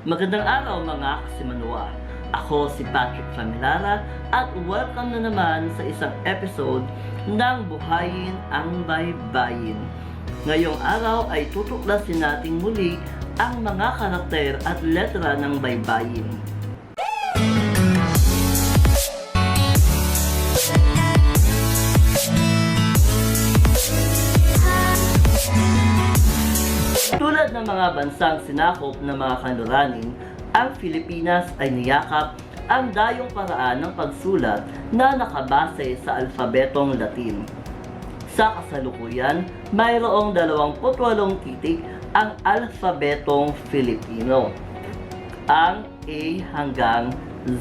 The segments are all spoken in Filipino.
Magandang araw mga kasimanua. Ako si Patrick Familara at welcome na naman sa isang episode ng Buhayin ang Baybayin. Ngayong araw ay tutuklasin natin muli ang mga karakter at letra ng baybayin. Tulad ng mga bansang sinakop ng mga kanluranin, ang Pilipinas ay niyakap ang dayong paraan ng pagsulat na nakabase sa alfabetong Latin. Sa kasalukuyan, mayroong 28 titik ang alfabetong Filipino, ang A hanggang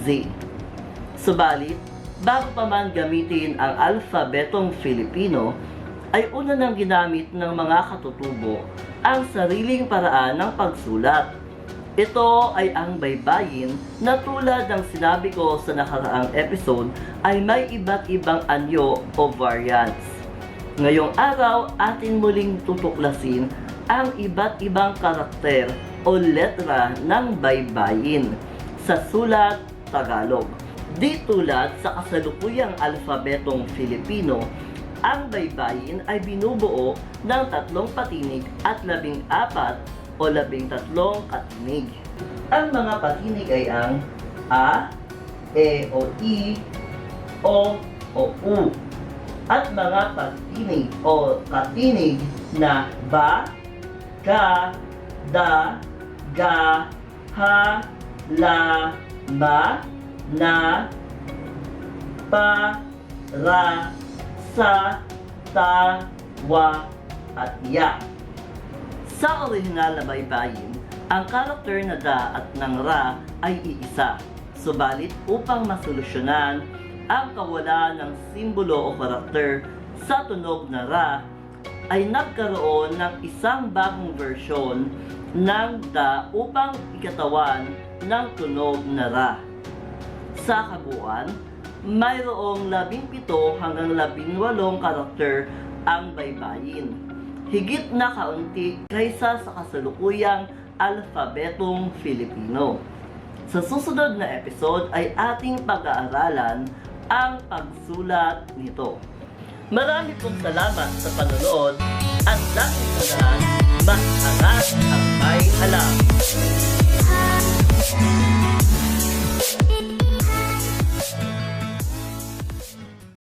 Z. Subalit, bago pa man gamitin ang alfabetong Filipino, ay una nang ginamit ng mga katutubo ang sariling paraan ng pagsulat. Ito ay ang baybayin na tulad ng sinabi ko sa nakaraang episode ay may iba't ibang anyo o variants. Ngayong araw, atin muling tutuklasin ang iba't ibang karakter o letra ng baybayin sa sulat Tagalog. Di tulad sa kasalukuyang alfabetong Filipino, ang baybayin ay binubuo ng tatlong patinig at labing apat o labing tatlong katinig. Ang mga patinig ay ang A, E o I, O o U. At mga patinig o katinig na Ba, Ka, Da, Ga, Ha, La, Ma, Na, Pa, Ra, Sa, Ta, Wa, at Ya. Sa orihinal na baybayin, ang karakter na da at ng ra ay iisa. Subalit upang masolusyonan ang kawalan ng simbolo o karakter sa tunog na ra, ay nagkaroon ng isang bagong versyon ng da upang ikatawan ng tunog na ra. Sa kabuuan, mayroong labing pito hanggang labing walong karakter ang baybayin. Higit na kaunti kaysa sa kasalukuyang alfabetong Filipino. Sa susunod na episode ay ating pag-aaralan ang pagsulat nito. Marami pong salamat sa panonood at laging tandaan, mas angat ang may alam.